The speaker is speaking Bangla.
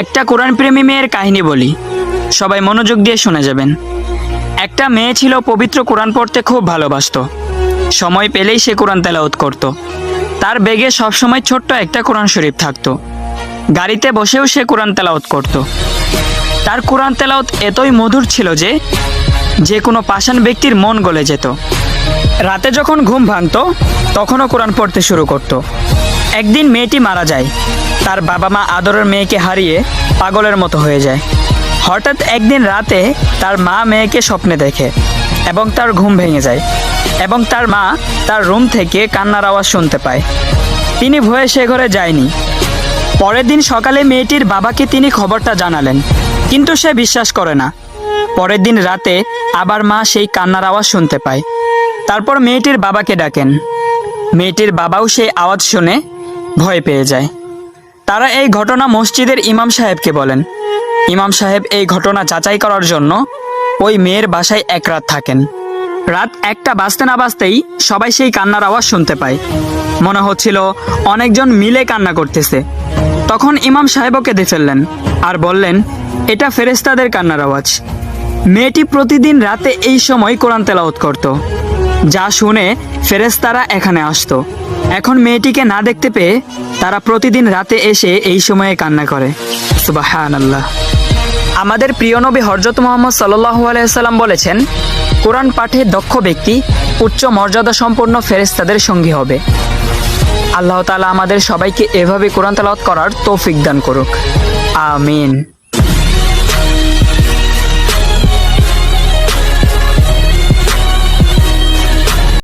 একটা কোরআন প্রেমী মেয়ের কাহিনী বলি। সবাই মনোযোগ দিয়ে শুনে যাবেন। একটা মেয়ে ছিল পবিত্র কোরআন পড়তে খুব ভালোবাসতো। সময় পেলেই সে কোরআন তেলাওত করত। তার বেগে সবসময় ছোট্ট একটা কোরআন শরীফ থাকতো। গাড়িতে বসেও সে কোরআন তেলাওত করত। তার কোরআন তেলাওত এতই মধুর ছিল যে যে কোনো পাষাণ ব্যক্তির মন গলে যেত। রাতে যখন ঘুম ভাঙতো, তখনও কোরআন পড়তে শুরু করত। একদিন মেয়েটি মারা যায়। তার বাবা মা আদরের মেয়েকে হারিয়ে পাগলের মতো হয়ে যায়। হঠাৎ একদিন রাতে তার মা মেয়েকে স্বপ্নে দেখে এবং তার ঘুম ভেঙে যায় এবং তার মা তার রুম থেকে কান্নার আওয়াজ শুনতে পায়। তিনি ভয়ে সে ঘরে যায়নি। পরের দিন সকালে মেয়েটির বাবাকে তিনি খবরটা জানালেন, কিন্তু সে বিশ্বাস করে না। পরের দিন রাতে আবার মা সেই কান্নার আওয়াজ শুনতে পায়। তারপর মেয়েটির বাবাকে ডাকেন। মেয়েটির বাবাও সেই আওয়াজ শুনে ভয় পেয়ে যায়। তারা এই ঘটনা মসজিদের ইমাম সাহেবকে বলেন। ইমাম সাহেব এই ঘটনা যাচাই করার জন্য ওই মেয়ের বাসায় এক রাত থাকেন। রাত একটা বাজতে না বাজতেই সবাই সেই কান্নার আওয়াজ শুনতে পায়। মনে হচ্ছিল অনেকজন মিলে কান্না করতেছে। তখন ইমাম সাহেবও কেঁদে ফেললেন আর বললেন, এটা ফেরেস্তাদের কান্নার আওয়াজ। মেয়েটি প্রতিদিন রাতে এই সময় কোরআন তেলাওত করত। যা শুনে ফেরেস্তারা এখানে আসতো। এখন মেয়েটিকে না দেখতে পেয়ে তারা প্রতিদিন রাতে এসে এই সময়ে কান্না করে। সুবাহান আল্লাহ আমাদের প্রিয় নবী হরজত মোহাম্মদ আলাইসাল্লাম বলেছেন, কোরআন পাঠে দক্ষ ব্যক্তি উচ্চ মর্যাদা সম্পন্ন ফেরেস্তাদের সঙ্গী হবে। আল্লাহ তাআলা আমাদের সবাইকে এভাবে কোরআন তেলাওয়াত করার তৌফিক দান করুক। আমিন।